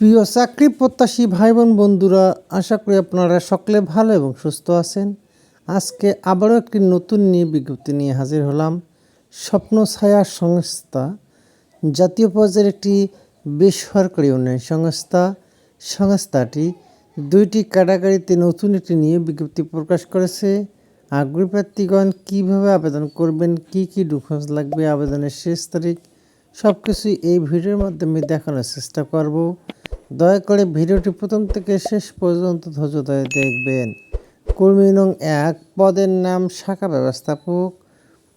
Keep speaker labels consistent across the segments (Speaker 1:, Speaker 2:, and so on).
Speaker 1: প্রিয় চাকরি প্রত্যাশী ভাই বোন বন্ধুরা, আশা করি আপনারা সকলে ভালো এবং সুস্থ আছেন। আজকে আবারও একটি নতুন নিয়ে বিজ্ঞপ্তি নিয়ে হাজির হলাম। স্বপ্ন ছায়া সংস্থা, জাতীয় পর্যায়ের একটি বেসরকারি উন্নয়ন সংস্থা। সংস্থাটি দুইটি ক্যাটাগরিতে নতুন একটি নিয়োগ বিজ্ঞপ্তি প্রকাশ করেছে। আগ্রহী প্রার্থীগণ কীভাবে আবেদন করবেন, কি কি ডকুমেন্টস লাগবে, আবেদনের শেষ তারিখ সব কিছুই এই ভিডিওর মাধ্যমে দেখানোর চেষ্টা করব। দয়া করে ভিডিওটি প্রথম থেকে শেষ পর্যন্ত ধৈর্য ধরে দেখবেন। কর্মী নং এক পদের নাম শাখা ব্যবস্থাপক।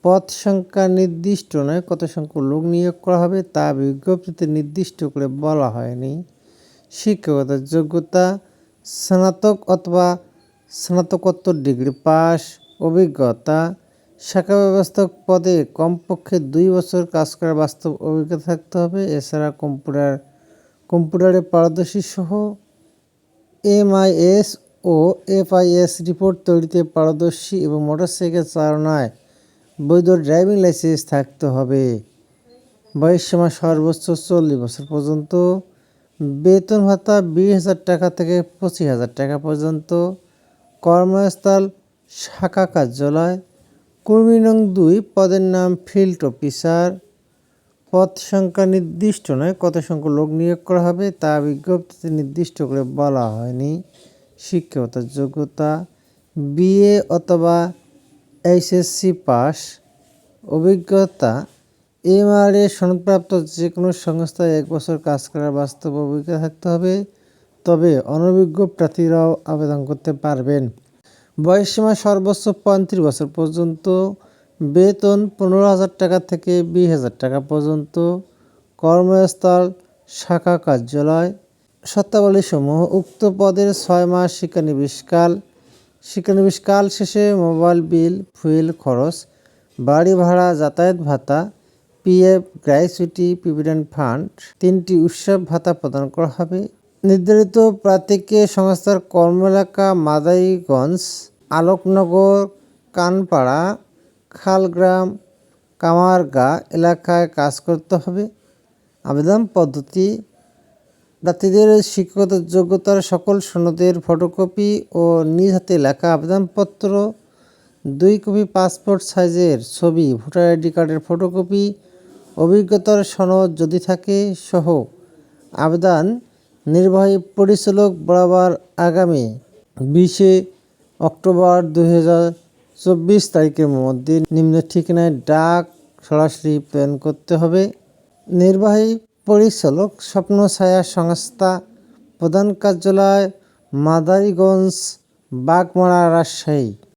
Speaker 1: পদ সংখ্যা নির্দিষ্ট নয়, কত সংখ্যক লোক নিয়োগ করা হবে তা বিজ্ঞপ্তিতে নির্দিষ্ট করে বলা হয়নি। শিক্ষকতার যোগ্যতা, স্নাতক অথবা স্নাতকোত্তর ডিগ্রি পাস, অভিজ্ঞতা। শাখা ব্যবস্থাপক পদে কমপক্ষে দুই বছর কাজ করার বাস্তব অভিজ্ঞতা থাকতে হবে। এছাড়া কম্পিউটার কম্পিউটারে পারদর্শী সহ এমআইএস ও এফআইএস রিপোর্ট তৈরিতে পারদর্শী এবং মোটরসাইকেল চালনায় বৈধ ড্রাইভিং লাইসেন্স থাকতে হবে। বয়স সীমা সর্বোচ্চ চল্লিশ বছর পর্যন্ত, বেতন ভাতা বিশ হাজার টাকা থেকে পঁচিশ হাজার টাকা পর্যন্ত, কর্মস্থল, শাখা কার্যালয়, কর্মী নং দুই, পদের নাম ফিল্ড অফিসার পদ সংখ্যা নির্দিষ্ট নয়, কত সংখ্যক লোক নিয়োগ করা হবে তা বিজ্ঞপ্তিতে নির্দিষ্ট করে বলা হয়নি। শিক্ষকতার যোগ্যতা, বিএ অথবা এইচএসসি পাস, অভিজ্ঞতা, এমআরএ সনদপ্রাপ্ত যে কোনো সংস্থায় এক বছর কাজ করার বাস্তব অভিজ্ঞতা থাকতে হবে, তবে অনভিজ্ঞ প্রার্থীরাও আবেদন করতে পারবেন। বয়সসীমা সর্বোচ্চ পঁয়ত্রিশ বছর পর্যন্ত বেতন পনেরো হাজার টাকা থেকে বিশ হাজার টাকা পর্যন্ত। কর্মস্থল, শাখা কার্যালয় শর্তাবলীসমূহ উক্ত পদের ছয় মাস শিক্ষানিবিশকাল। শিক্ষানিবিশকাল শেষে মোবাইল বিল, ফুয়েল খরচ, বাড়ি ভাড়া, যাতায়াত ভাতা পিএফ গ্র্যাচুইটি প্রভিডেন্ট ফান্ড, তিনটি উৎসব ভাতা প্রদান করা হবে। নির্ধারিত প্রার্থীকে সংস্থার কর্ম এলাকা আলোকনগর, কানপাড়া খালগ্রাম, কামারগা এলাকায় কাজ করতে হবে। আবেদন পদ্ধতি প্রার্থীদের শিক্ষকতার যোগ্যতার সকল সনদের ফটোকপি ও নিজ হাতে লেখা আবেদনপত্র, দুই কপি পাসপোর্ট সাইজের ছবি, ভোটার আইডি কার্ডের ফটোকপি, অভিজ্ঞতার সনদ যদি থাকে সহ আবেদন নির্বাহী পরিচালক বরাবর আগামী বিশে অক্টোবর দুই হাজার চব্বিশ তারিখের মধ্যে নিম্ন ঠিকানায় ডাক, সরাসরি প্রেরণ করতে হবে। নির্বাহী পরিচালক স্বপ্ন ছায়া সংস্থা প্রধান কার্যালয় মাদারীগঞ্জ, বাগমারা, রাজশাহী।